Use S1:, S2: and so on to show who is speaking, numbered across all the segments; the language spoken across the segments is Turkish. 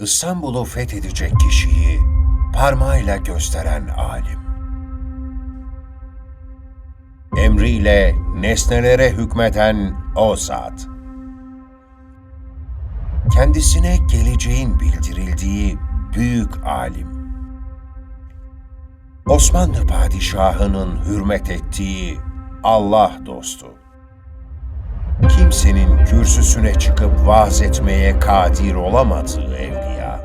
S1: İstanbul'u fethedecek kişiyi parmağıyla gösteren alim. Emriyle nesnelere hükmeden o zat. Kendisine geleceğin bildirildiği büyük alim. Osmanlı padişahının hürmet ettiği Allah dostu. Kimsenin kürsüsüne çıkıp vaaz etmeye kadir olamadığı evliya.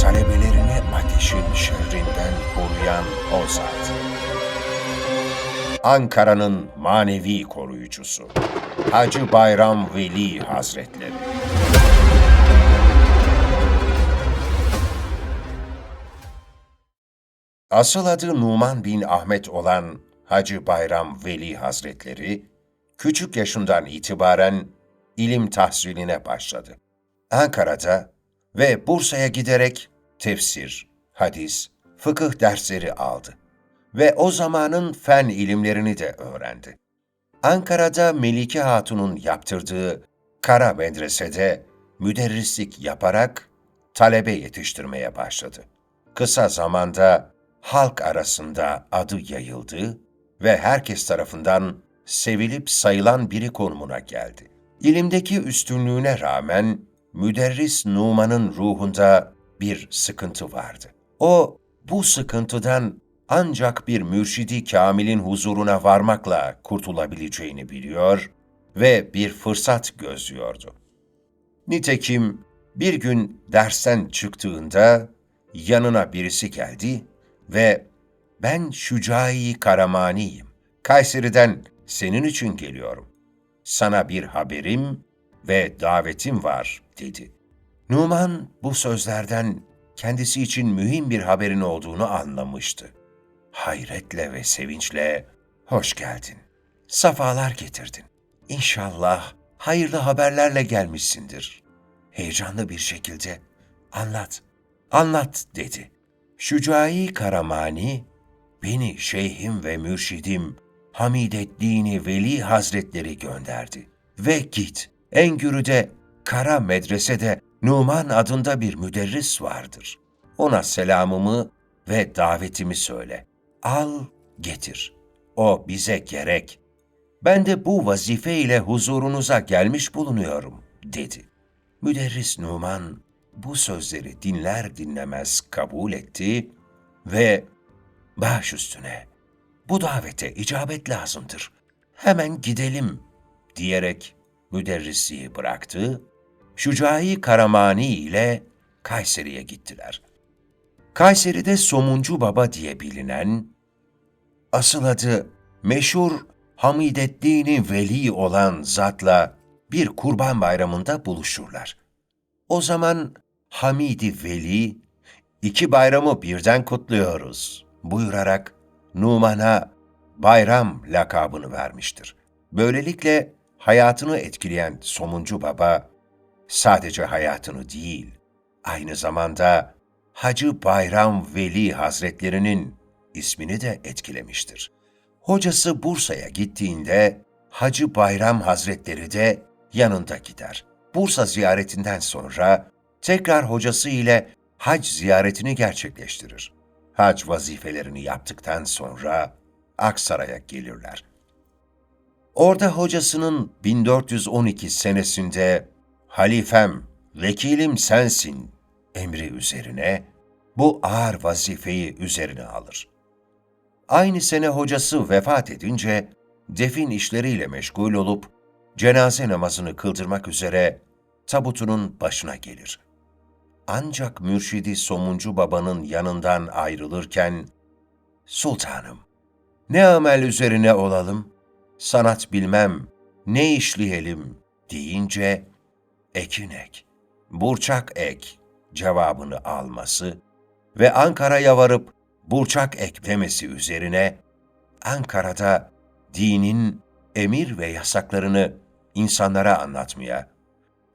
S1: Talebelerini ateşin şerrinden koruyan o zat. Ankara'nın manevi koruyucusu. Hacı Bayram Veli Hazretleri. Asıl adı Numan bin Ahmet olan Hacı Bayram Veli Hazretleri, küçük yaşından itibaren ilim tahsiline başladı. Ankara'da ve Bursa'ya giderek tefsir, hadis, fıkıh dersleri aldı ve o zamanın fen ilimlerini de öğrendi. Ankara'da Melike Hatun'un yaptırdığı Kara Medrese'de müderrislik yaparak talebe yetiştirmeye başladı. Kısa zamanda halk arasında adı yayıldı ve herkes tarafından sevilip sayılan biri konumuna geldi. İlimdeki üstünlüğüne rağmen müderris Numan'ın ruhunda bir sıkıntı vardı. O bu sıkıntıdan ancak bir mürşidi kamilin huzuruna varmakla kurtulabileceğini biliyor ve bir fırsat gözlüyordu. Nitekim bir gün dersten çıktığında yanına birisi geldi ve ben Şucai Karamani'yim. Kayseri'den senin için geliyorum. Sana bir haberim ve davetim var dedi. Numan bu sözlerden kendisi için mühim bir haberin olduğunu anlamıştı. Hayretle ve sevinçle hoş geldin. Safalar getirdin. İnşallah hayırlı haberlerle gelmişsindir. Heyecanlı bir şekilde anlat, anlat dedi. Şucai Karamani, beni şeyhim ve mürşidim Hamideddin Veli Hazretleri gönderdi. Ve git, Engürü'de, Kara Medrese'de Numan adında bir müderris vardır. Ona selamımı ve davetimi söyle. Al, getir. O bize gerek. Ben de bu vazife ile huzurunuza gelmiş bulunuyorum, dedi. Müderris Numan bu sözleri dinler dinlemez kabul etti ve baş üstüne bu davete icabet lazımdır. Hemen gidelim diyerek müderrisi bıraktı. Şucai Karamani ile Kayseri'ye gittiler. Kayseri'de Somuncu Baba diye bilinen, asıl adı meşhur Hamideddin Veli olan zatla bir kurban bayramında buluşurlar. O zaman Hamidi Veli, iki bayramı birden kutluyoruz buyurarak Numan'a bayram lakabını vermiştir. Böylelikle hayatını etkileyen Somuncu Baba, sadece hayatını değil, aynı zamanda Hacı Bayram Veli Hazretlerinin ismini de etkilemiştir. Hocası Bursa'ya gittiğinde Hacı Bayram Hazretleri de yanında gider. Bursa ziyaretinden sonra tekrar hocası ile hac ziyaretini gerçekleştirir. Hac vazifelerini yaptıktan sonra Aksaray'a gelirler. Orada hocasının 1412 senesinde halifem, vekilim sensin emri üzerine bu ağır vazifeyi üzerine alır. Aynı sene hocası vefat edince defin işleriyle meşgul olup cenaze namazını kıldırmak üzere tabutunun başına gelir. Ancak mürşidi Somuncu Baba'nın yanından ayrılırken, Sultanım, ne amel üzerine olalım, sanat bilmem, ne işleyelim? deyince, ekin ek, burçak ek cevabını alması ve Ankara'ya varıp burçak eklemesi üzerine, Ankara'da dinin emir ve yasaklarını insanlara anlatmaya,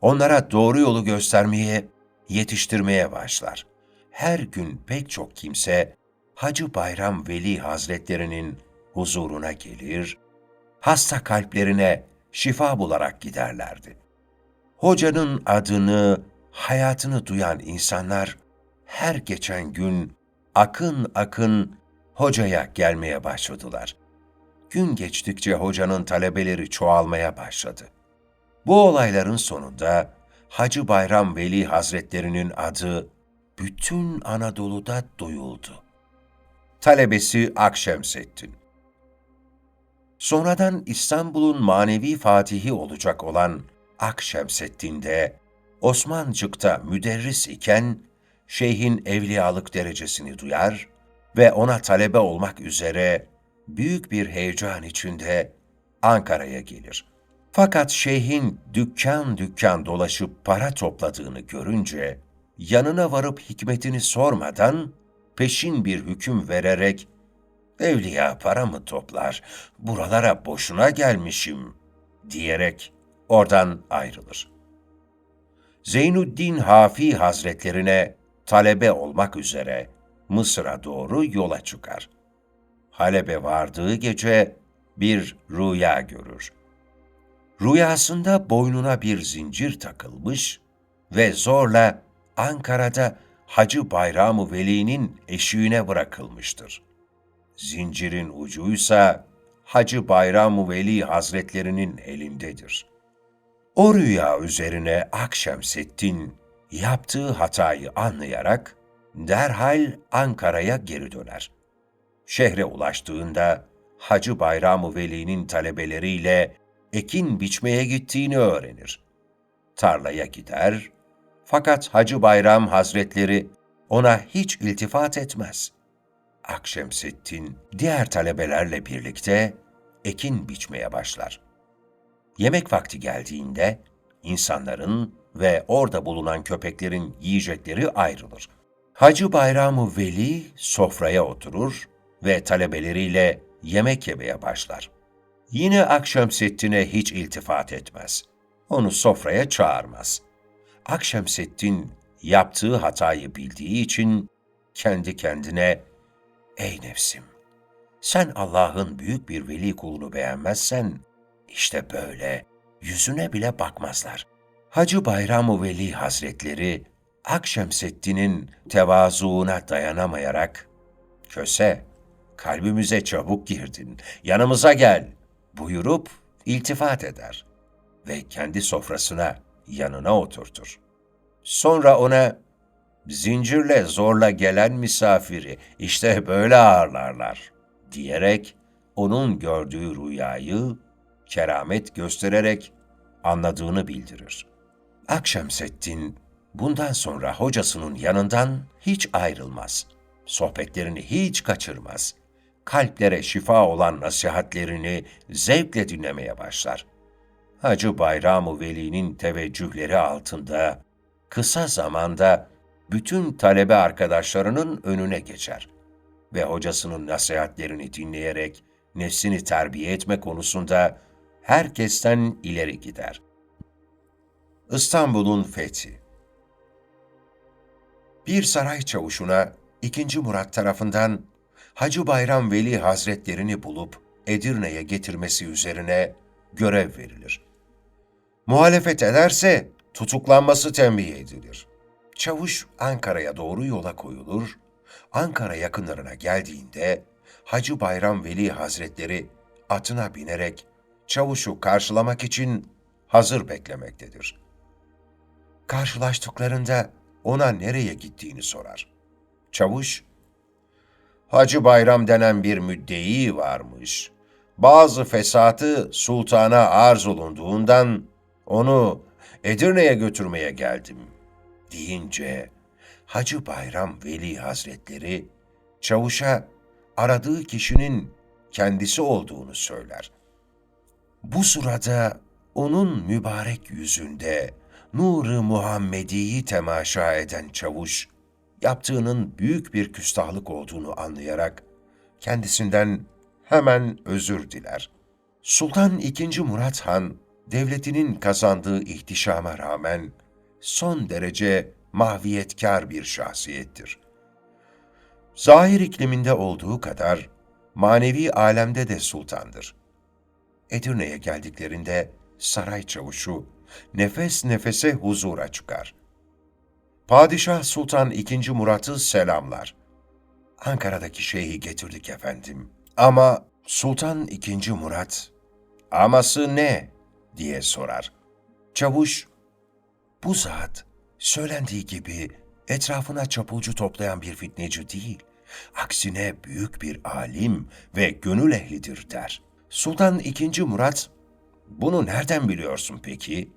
S1: onlara doğru yolu göstermeye, yetiştirmeye başlar. Her gün pek çok kimse Hacı Bayram Veli Hazretlerinin huzuruna gelir, hasta kalplerine şifa bularak giderlerdi. Hocanın adını hayatını duyan insanlar her geçen gün akın akın hocaya gelmeye başladılar. Gün geçtikçe hocanın talebeleri çoğalmaya başladı. Bu olayların sonunda Hacı Bayram Veli Hazretlerinin adı bütün Anadolu'da duyuldu. Talebesi Akşemseddin Sonradan İstanbul'un manevi fatihi olacak olan Akşemseddin de Osmancık'ta müderris iken şeyhin evliyalık derecesini duyar ve ona talebe olmak üzere büyük bir heyecan içinde Ankara'ya gelir. Fakat şeyhin dükkan dükkan dolaşıp para topladığını görünce yanına varıp hikmetini sormadan peşin bir hüküm vererek evliya para mı toplar, buralara boşuna gelmişim diyerek oradan ayrılır. Zeynüddin Hafi Hazretlerine talebe olmak üzere Mısır'a doğru yola çıkar. Halep'e vardığı gece bir rüya görür. Rüyasında boynuna bir zincir takılmış ve zorla Ankara'da Hacı Bayramı Veli'nin eşiğine bırakılmıştır. Zincirin ucuysa Hacı Bayramı Veli Hazretlerinin elindedir. O rüya üzerine Akşemseddin yaptığı hatayı anlayarak derhal Ankara'ya geri döner. Şehre ulaştığında Hacı Bayramı Veli'nin talebeleriyle ekin biçmeye gittiğini öğrenir. Tarlaya gider, fakat Hacı Bayram Hazretleri ona hiç iltifat etmez. Akşemseddin diğer talebelerle birlikte ekin biçmeye başlar. Yemek vakti geldiğinde insanların ve orada bulunan köpeklerin yiyecekleri ayrılır. Hacı Bayramı Veli sofraya oturur ve talebeleriyle yemek yemeye başlar. Yine Akşemseddin'e hiç iltifat etmez. Onu sofraya çağırmaz. Akşemseddin yaptığı hatayı bildiği için kendi kendine Ey nefsim! Sen Allah'ın büyük bir veli kulunu beğenmezsen, işte böyle yüzüne bile bakmazlar. Hacı Bayram-ı Veli Hazretleri, Akşemseddin'in tevazuuna dayanamayarak, Köse, kalbimize çabuk girdin, yanımıza gel, buyurup iltifat eder ve kendi sofrasına yanına oturtur. Sonra ona zincirle zorla gelen misafiri işte böyle ağırlarlar diyerek onun gördüğü rüyayı keramet göstererek anladığını bildirir. Akşemseddin bundan sonra hocasının yanından hiç ayrılmaz. Sohbetlerini hiç kaçırmaz. Kalplere şifa olan nasihatlerini zevkle dinlemeye başlar. Hacı Bayram-ı Veli'nin teveccühleri altında kısa zamanda bütün talebe arkadaşlarının önüne geçer ve hocasının nasihatlerini dinleyerek nefsini terbiye etme konusunda herkesten ileri gider. İstanbul'un fethi Bir saray çavuşuna 2. Murat tarafından Hacı Bayram Veli Hazretlerini bulup Edirne'ye getirmesi üzerine görev verilir. Muhalefet ederse tutuklanması tembih edilir. Çavuş Ankara'ya doğru yola koyulur. Ankara yakınlarına geldiğinde Hacı Bayram Veli Hazretleri atına binerek çavuşu karşılamak için hazır beklemektedir. Karşılaştıklarında ona nereye gittiğini sorar. Çavuş, Hacı Bayram denen bir müddei varmış. Bazı fesatı sultana arz olunduğundan onu Edirne'ye götürmeye geldim deyince Hacı Bayram Veli Hazretleri çavuşa aradığı kişinin kendisi olduğunu söyler. Bu sırada onun mübarek yüzünde nuru Muhammedi'yi temaşa eden çavuş, yaptığının büyük bir küstahlık olduğunu anlayarak kendisinden hemen özür diler. Sultan II. Murat Han, devletinin kazandığı ihtişama rağmen son derece mahviyetkar bir şahsiyettir. Zahir ikliminde olduğu kadar manevi alemde de sultandır. Edirne'ye geldiklerinde saray çavuşu nefes nefese huzura çıkar. Padişah Sultan II. Murat'ı selamlar. Ankara'daki şeyhi getirdik efendim. Ama Sultan II. Murat, aması ne diye sorar. Çavuş, bu zat söylendiği gibi etrafına çapulcu toplayan bir fitneci değil, aksine büyük bir alim ve gönül ehlidir der. Sultan II. Murat, bunu nereden biliyorsun peki?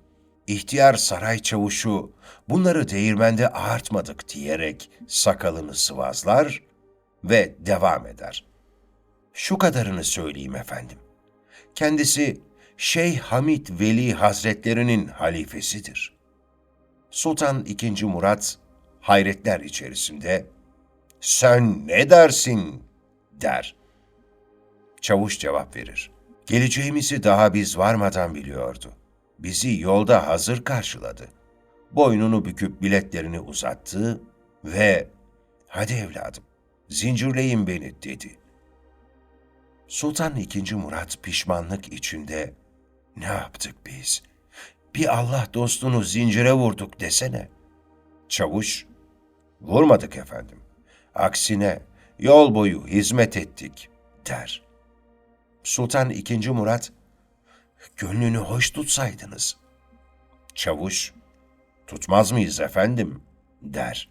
S1: İhtiyar saray çavuşu bunları değirmende ağartmadık diyerek sakalını sıvazlar ve devam eder. Şu kadarını söyleyeyim efendim. Kendisi Şeyh Hamid Veli Hazretlerinin halifesidir. Sultan II. Murat hayretler içerisinde "Sen ne dersin?" der. Çavuş cevap verir. Geleceğimizi daha biz varmadan biliyordu. Bizi yolda hazır karşıladı. Boynunu büküp biletlerini uzattı ve "Hadi evladım, zincirleyin beni." dedi. Sultan II. Murat pişmanlık içinde "Ne yaptık biz? Bir Allah dostunu zincire vurduk desene." Çavuş "Vurmadık efendim. Aksine yol boyu hizmet ettik." der. Sultan II. Murat, gönlünü hoş tutsaydınız. Çavuş, tutmaz mıyız efendim, der.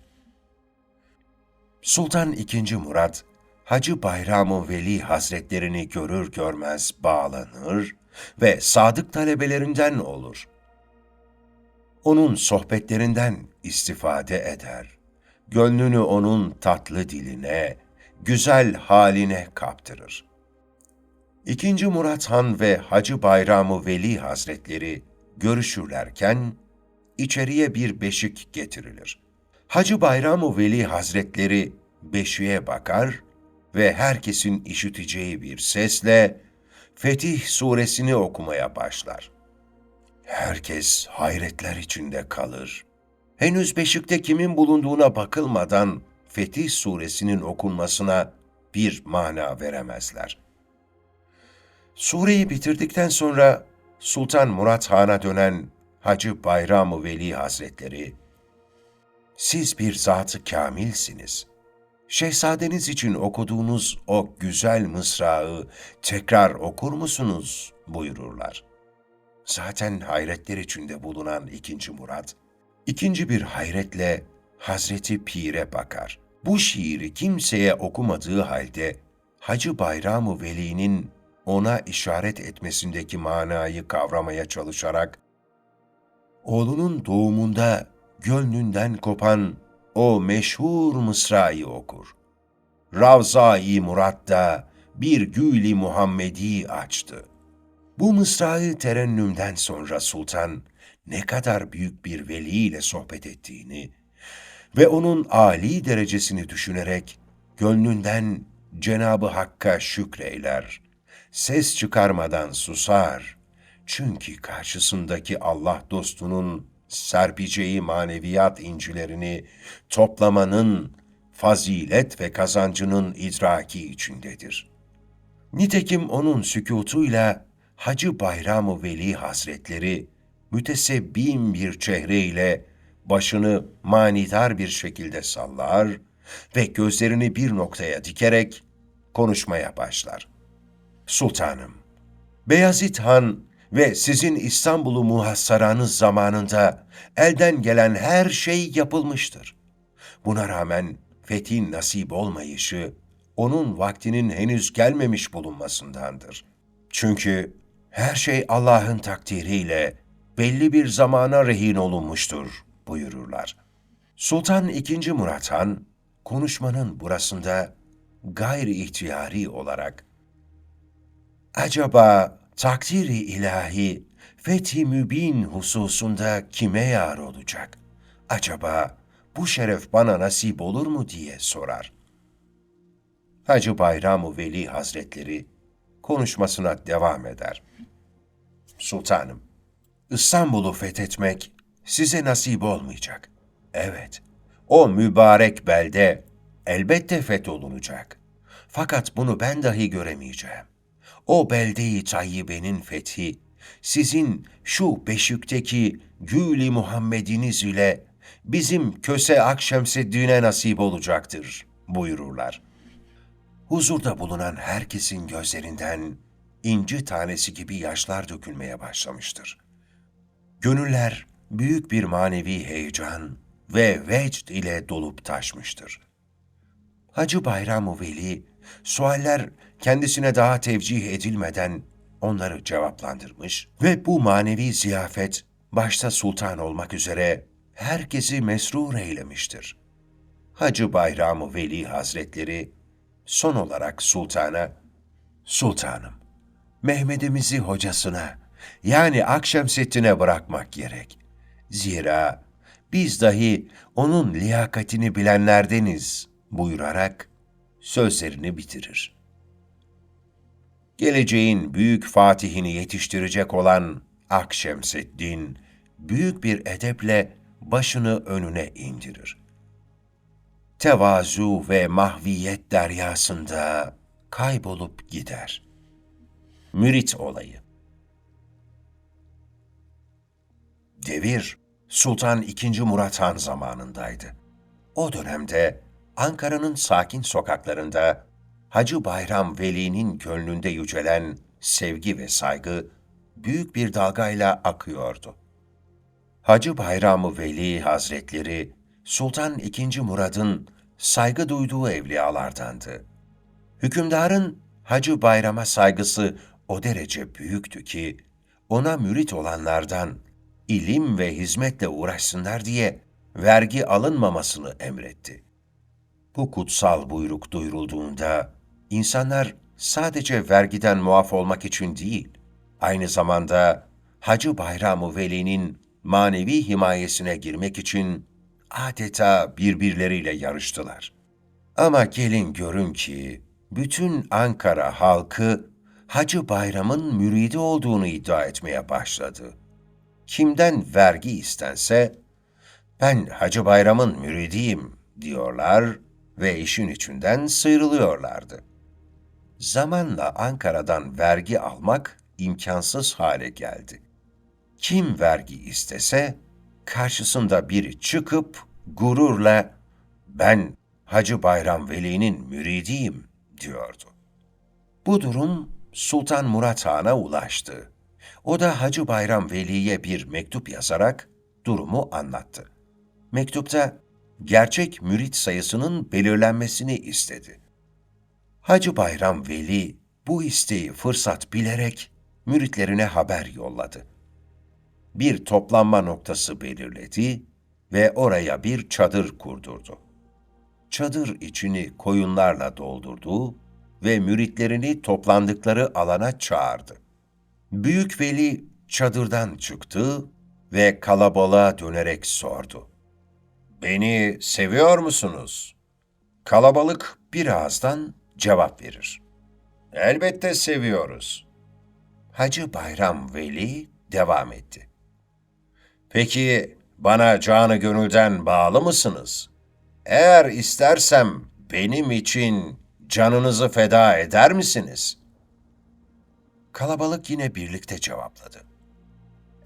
S1: Sultan II. Murat, Hacı Bayram-ı Veli Hazretlerini görür görmez bağlanır ve sadık talebelerinden olur. Onun sohbetlerinden istifade eder. Gönlünü onun tatlı diline, güzel haline kaptırır. İkinci Murat Han ve Hacı Bayramı Veli Hazretleri görüşürlerken içeriye bir beşik getirilir. Hacı Bayramı Veli Hazretleri beşiğe bakar ve herkesin işiteceği bir sesle Fetih suresini okumaya başlar. Herkes hayretler içinde kalır. Henüz beşikte kimin bulunduğuna bakılmadan Fetih suresinin okunmasına bir mana veremezler.'' Sureyi bitirdikten sonra Sultan Murat Han'a dönen Hacı Bayram-ı Veli Hazretleri, siz bir zatı kamilsiniz. Şehzadeniz için okuduğunuz o güzel mısrağı tekrar okur musunuz buyururlar. Zaten hayretler içinde bulunan ikinci Murat, ikinci bir hayretle Hazreti Pir'e bakar. Bu şiiri kimseye okumadığı halde Hacı Bayram-ı Veli'nin ona işaret etmesindeki manayı kavramaya çalışarak, oğlunun doğumunda gönlünden kopan o meşhur mısrayı okur. Ravza-i Murat'ta bir gül Muhammedi açtı. Bu mısrayı terennümden sonra sultan ne kadar büyük bir veli ile sohbet ettiğini ve onun âli derecesini düşünerek gönlünden Cenabı Hakk'a şükreyler.'' Ses çıkarmadan susar. Çünkü karşısındaki Allah dostunun serpeceği maneviyat incilerini toplamanın fazilet ve kazancının idraki içindedir. Nitekim onun sükutuyla Hacı Bayram-ı Veli Hazretleri mütesebbim bir çehreyle başını manidar bir şekilde sallar ve gözlerini bir noktaya dikerek konuşmaya başlar. Sultanım, Beyazıt Han ve sizin İstanbul'u muhassaranız zamanında elden gelen her şey yapılmıştır. Buna rağmen fethin nasip olmayışı, onun vaktinin henüz gelmemiş bulunmasındandır. Çünkü her şey Allah'ın takdiriyle belli bir zamana rehin olunmuştur buyururlar. Sultan II. Murat Han, konuşmanın burasında gayri ihtiyari olarak Acaba takdiri ilahi fethi mübin hususunda kime yar olacak? Acaba bu şeref bana nasip olur mu diye sorar. Hacı Bayram-ı Veli Hazretleri konuşmasına devam eder. Sultanım, İstanbul'u fethetmek size nasip olmayacak. Evet, o mübarek belde elbette fetholunacak. Fakat bunu ben dahi göremeyeceğim. O belde-i tayyibenin fethi, sizin şu beşikteki gül Muhammediniz ile bizim Köse Akşemseddin'e nasip olacaktır buyururlar. Huzurda bulunan herkesin gözlerinden inci tanesi gibi yaşlar dökülmeye başlamıştır. Gönüller büyük bir manevi heyecan ve vecd ile dolup taşmıştır. Hacı Bayram-ı Veli, sualler kendisine daha tevcih edilmeden onları cevaplandırmış ve bu manevi ziyafet başta sultan olmak üzere herkesi mesrur eylemiştir. Hacı Bayram-ı Veli Hazretleri son olarak sultana, Sultanım, Mehmet'imizi hocasına, yani Akşemseddin'e bırakmak gerek. Zira biz dahi onun liyakatini bilenlerdeniz buyurarak sözlerini bitirir. Geleceğin büyük fatihini yetiştirecek olan Akşemseddin, büyük bir edeple başını önüne indirir. Tevazu ve mahviyet deryasında kaybolup gider. Mürit olayı Devir, Sultan II. Murat Han zamanındaydı. O dönemde Ankara'nın sakin sokaklarında Hacı Bayram Veli'nin gönlünde yücelen sevgi ve saygı büyük bir dalgayla akıyordu. Hacı Bayram Veli Hazretleri, Sultan II. Murad'ın saygı duyduğu evliyalardandı. Hükümdarın Hacı Bayram'a saygısı o derece büyüktü ki, ona mürit olanlardan ilim ve hizmetle uğraşsınlar diye vergi alınmamasını emretti. Bu kutsal buyruk duyurulduğunda, insanlar sadece vergiden muaf olmak için değil, aynı zamanda Hacı Bayram-ı Veli'nin manevi himayesine girmek için adeta birbirleriyle yarıştılar. Ama gelin görün ki bütün Ankara halkı Hacı Bayram'ın müridi olduğunu iddia etmeye başladı. Kimden vergi istense, ben Hacı Bayram'ın müridiyim diyorlar ve işin içinden sıyrılıyorlardı. Zamanla Ankara'dan vergi almak imkansız hale geldi. Kim vergi istese, karşısında biri çıkıp gururla ben Hacı Bayram Veli'nin müridiyim diyordu. Bu durum Sultan Murat Han'a ulaştı. O da Hacı Bayram Veli'ye bir mektup yazarak durumu anlattı. Mektupta gerçek mürit sayısının belirlenmesini istedi. Hacı Bayram Veli bu isteği fırsat bilerek müritlerine haber yolladı. Bir toplanma noktası belirledi ve oraya bir çadır kurdurdu. Çadır içini koyunlarla doldurdu ve müritlerini toplandıkları alana çağırdı. Büyük Veli çadırdan çıktı ve kalabalığa dönerek sordu. Beni seviyor musunuz? Kalabalık bir ağızdan cevap verir. Elbette seviyoruz. Hacı Bayram Veli devam etti. Peki bana canı gönülden bağlı mısınız? Eğer istersem benim için canınızı feda eder misiniz? Kalabalık yine birlikte cevapladı.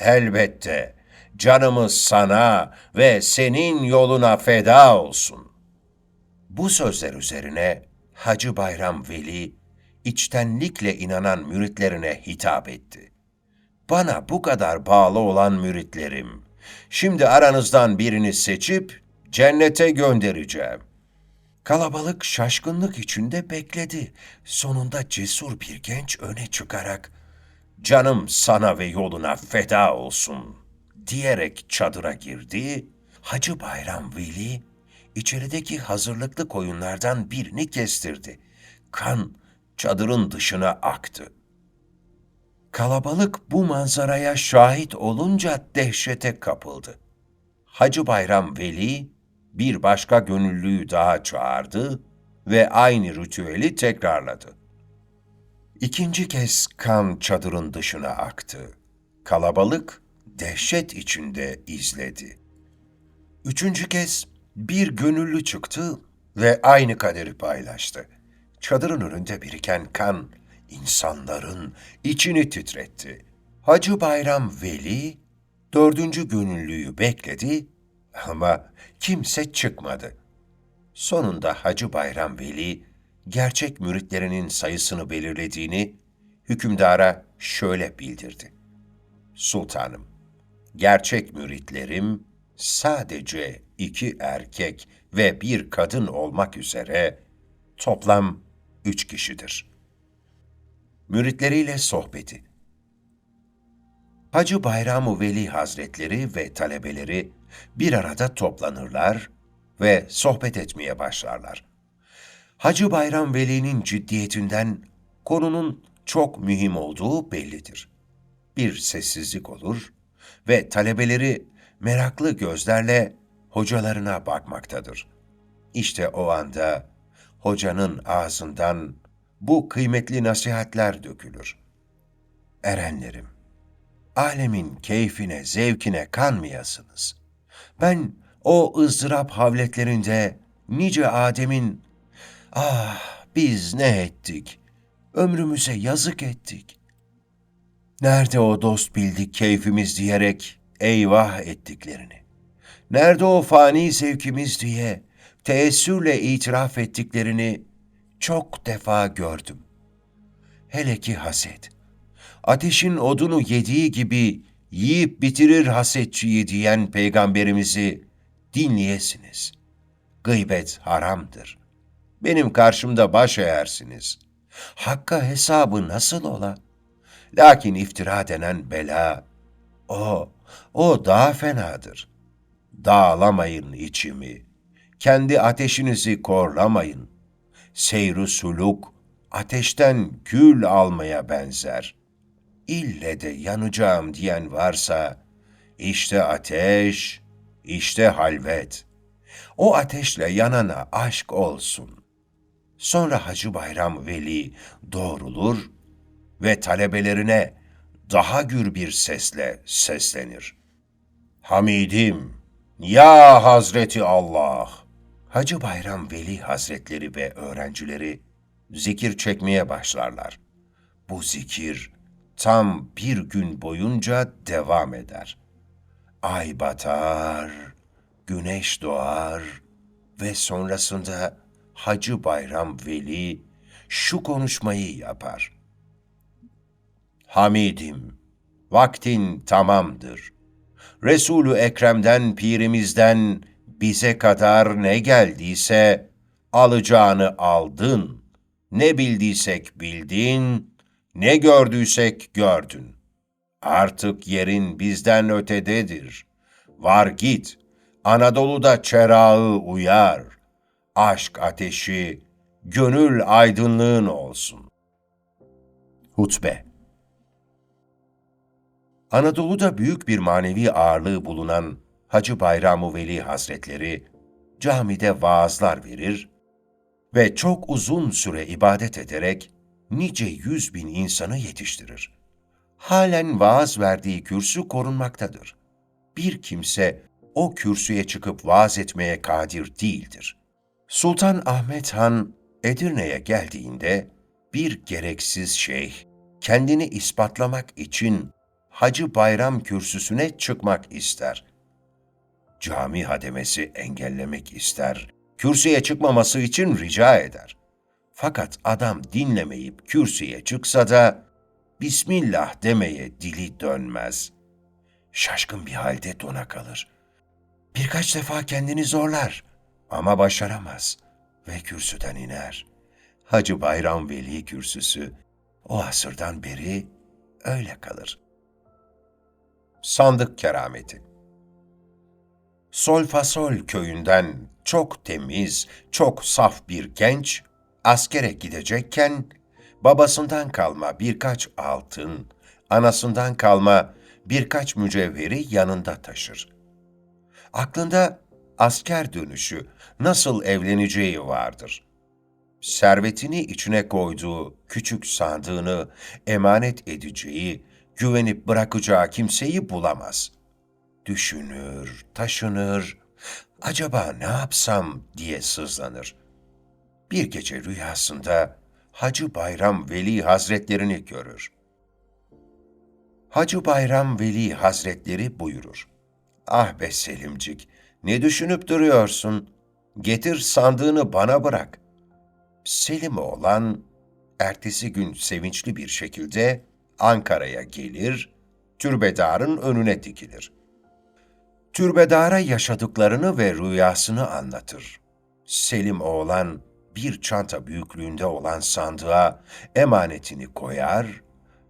S1: Elbette canımız sana ve senin yoluna feda olsun. Bu sözler üzerine Hacı Bayram Veli içtenlikle inanan müritlerine hitap etti. Bana bu kadar bağlı olan müritlerim, şimdi aranızdan birini seçip cennete göndereceğim. Kalabalık şaşkınlık içinde bekledi. Sonunda cesur bir genç öne çıkarak, canım sana ve yoluna feda olsun diyerek çadıra girdi. Hacı Bayram Veli içerideki hazırlıklı koyunlardan birini kestirdi. Kan çadırın dışına aktı. Kalabalık bu manzaraya şahit olunca dehşete kapıldı. Hacı Bayram Veli bir başka gönüllüyü daha çağırdı ve aynı ritüeli tekrarladı. İkinci kez kan çadırın dışına aktı. Kalabalık dehşet içinde izledi. Üçüncü kez bir gönüllü çıktı ve aynı kaderi paylaştı. Çadırın önünde biriken kan insanların içini titretti. Hacı Bayram Veli dördüncü gönüllüyü bekledi Ama kimse çıkmadı. Sonunda Hacı Bayram Veli, gerçek müritlerinin sayısını belirlediğini hükümdara şöyle bildirdi. Sultanım, gerçek müritlerim sadece iki erkek ve bir kadın olmak üzere toplam üç kişidir. Müritleriyle sohbeti Hacı Bayram-ı Veli Hazretleri ve talebeleri bir arada toplanırlar ve sohbet etmeye başlarlar. Hacı Bayram Veli'nin ciddiyetinden konunun çok mühim olduğu bellidir. Bir sessizlik olur ve talebeleri meraklı gözlerle hocalarına bakmaktadır. İşte o anda hocanın ağzından bu kıymetli nasihatler dökülür. Erenlerim, alemin keyfine, zevkine kanmayasınız. Ben o ızdırap havletlerinde nice Adem'in ah biz ne ettik, ömrümüze yazık ettik. Nerede o dost bildik keyfimiz diyerek eyvah ettiklerini? Nerede o fani zevkimiz diye teessürle itiraf ettiklerini çok defa gördüm. Hele ki haset. Ateşin odunu yediği gibi yiyip bitirir hasetçiyi diyen peygamberimizi dinleyesiniz. Gıybet haramdır. Benim karşımda baş eğersiniz. Hakka hesabı nasıl ola? Lakin iftira denen bela, o, o daha fenadır. Dağlamayın içimi, kendi ateşinizi korlamayın. Seyru suluk, ateşten kül almaya benzer. İlle de yanacağım diyen varsa, işte ateş, işte halvet. O ateşle yanana aşk olsun. Sonra Hacı Bayram Veli doğrulur ve talebelerine daha gür bir sesle seslenir. Hamidim, ya Hazreti Allah! Hacı Bayram Veli Hazretleri ve öğrencileri zikir çekmeye başlarlar. Bu zikir tam bir gün boyunca devam eder. Ay batar, güneş doğar ve sonrasında Hacı Bayram Veli şu konuşmayı yapar. Hamidim, vaktin tamamdır. Resulü Ekrem'den, pirimizden bize kadar ne geldiyse alacağını aldın. Ne bildiysek bildin, ne gördüysek gördün. Artık yerin bizden ötededir. Var git, Anadolu'da çerağı uyar. Aşk ateşi, gönül aydınlığın olsun. Hutbe Anadolu'da büyük bir manevi ağırlığı bulunan Hacı Bayram-ı Veli Hazretleri camide vaazlar verir ve çok uzun süre ibadet ederek nice yüz bin insanı yetiştirir. Halen vaaz verdiği kürsü korunmaktadır. Bir kimse o kürsüye çıkıp vaaz etmeye kadir değildir. Sultan Ahmet Han Edirne'ye geldiğinde bir gereksiz şeyh kendini ispatlamak için Hacı Bayram kürsüsüne çıkmak ister. Cami hademesi engellemek ister, kürsüye çıkmaması için rica eder. Fakat adam dinlemeyip kürsüye çıksa da Bismillah demeye dili dönmez. Şaşkın bir halde dona kalır. Birkaç defa kendini zorlar ama başaramaz ve kürsüden iner. Hacı Bayram Veli kürsüsü o asırdan beri öyle kalır. Sandık Kerameti Solfasol köyünden çok temiz, çok saf bir genç askere gidecekken babasından kalma birkaç altın, anasından kalma birkaç mücevheri yanında taşır. Aklında asker dönüşü nasıl evleneceği vardır. Servetini içine koyduğu küçük sandığını emanet edeceği, güvenip bırakacağı kimseyi bulamaz. Düşünür, taşınır, acaba ne yapsam diye sızlanır. Bir gece rüyasında Hacı Bayram Veli Hazretlerini görür. Hacı Bayram Veli Hazretleri buyurur. Ah be Selimcik, Ne düşünüp duruyorsun? Getir sandığını bana bırak. Selim oğlan ertesi gün sevinçli bir şekilde Ankara'ya gelir, türbedarın önüne dikilir. Türbedara yaşadıklarını ve rüyasını anlatır. Selim oğlan bir çanta büyüklüğünde olan sandığa emanetini koyar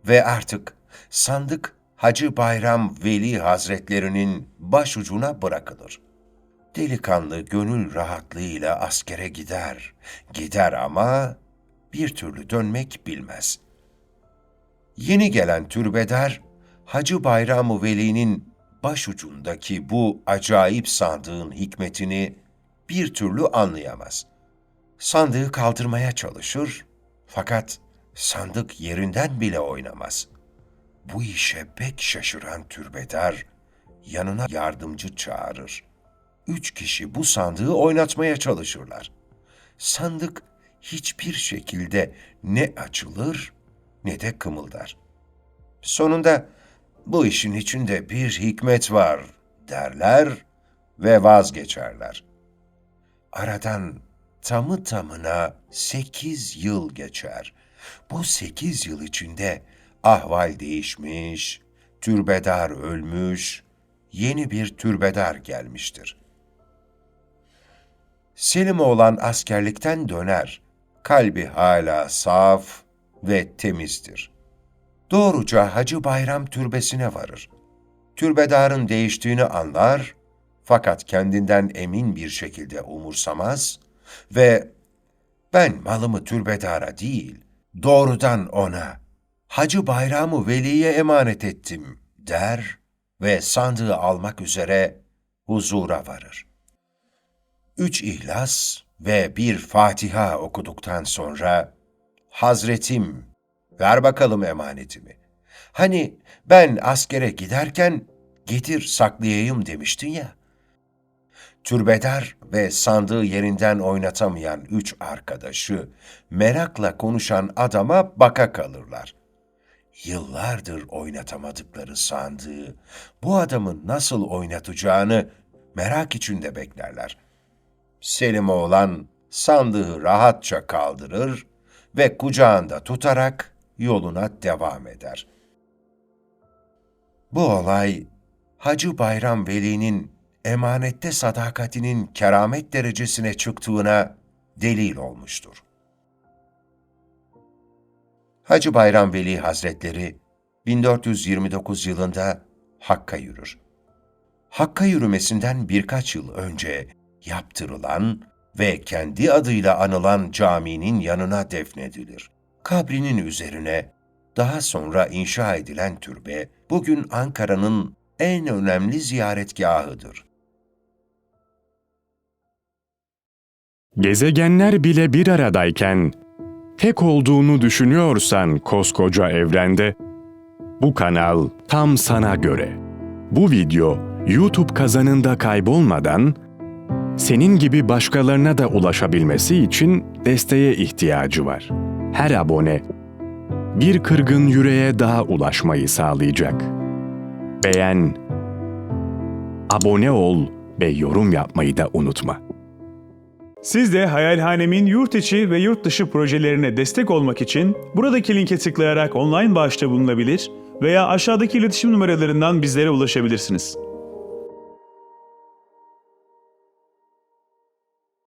S1: ve artık sandık Hacı Bayram Veli Hazretlerinin başucuna bırakılır. Delikanlı gönül rahatlığıyla askere gider, gider ama bir türlü dönmek bilmez. Yeni gelen türbedar, Hacı Bayram Veli'nin başucundaki bu acayip sandığın hikmetini bir türlü anlayamaz. Sandığı kaldırmaya çalışır fakat sandık yerinden bile oynamaz. Bu işe pek şaşıran türbedar yanına yardımcı çağırır. Üç kişi bu sandığı oynatmaya çalışırlar. Sandık hiçbir şekilde ne açılır ne de kımıldar. Sonunda bu işin içinde bir hikmet var derler ve vazgeçerler. Aradan tamı tamına sekiz yıl geçer. Bu sekiz yıl içinde ahval değişmiş, türbedar ölmüş, yeni bir türbedar gelmiştir. Selim olan askerlikten döner. Kalbi hala saf ve temizdir. Doğruca Hacı Bayram türbesine varır. Türbedarın değiştiğini anlar fakat kendinden emin bir şekilde umursamaz ve ben malımı türbedara değil, doğrudan ona, Hacı Bayramı Veli'ye emanet ettim der ve sandığı almak üzere huzura varır. Üç ihlas ve bir Fatiha okuduktan sonra, Hazretim, ver bakalım emanetimi. Hani ben askere giderken getir saklayayım demiştin ya. Türbedar ve sandığı yerinden oynatamayan üç arkadaşı merakla konuşan adama baka kalırlar. Yıllardır oynatamadıkları sandığı bu adamın nasıl oynatacağını merak içinde beklerler. Selim oğlan sandığı rahatça kaldırır ve kucağında tutarak yoluna devam eder. Bu olay Hacı Bayram Veli'nin emanette sadakatinin keramet derecesine çıktığına delil olmuştur. Hacı Bayram Veli Hazretleri 1429 yılında Hakk'a yürür. Hakk'a yürümesinden birkaç yıl önce yaptırılan ve kendi adıyla anılan caminin yanına defnedilir. Kabrinin üzerine daha sonra inşa edilen türbe bugün Ankara'nın en önemli ziyaretgahıdır.
S2: Gezegenler bile bir aradayken tek olduğunu düşünüyorsan koskoca evrende bu kanal tam sana göre. Bu video YouTube kazanında kaybolmadan senin gibi başkalarına da ulaşabilmesi için desteğe ihtiyacı var. Her abone bir kırgın yüreğe daha ulaşmayı sağlayacak. Beğen, abone ol ve yorum yapmayı da unutma.
S3: Siz de Hayalhanem'in yurt içi ve yurt dışı projelerine destek olmak için buradaki linke tıklayarak online bağışta bulunabilir veya aşağıdaki iletişim numaralarından bizlere ulaşabilirsiniz.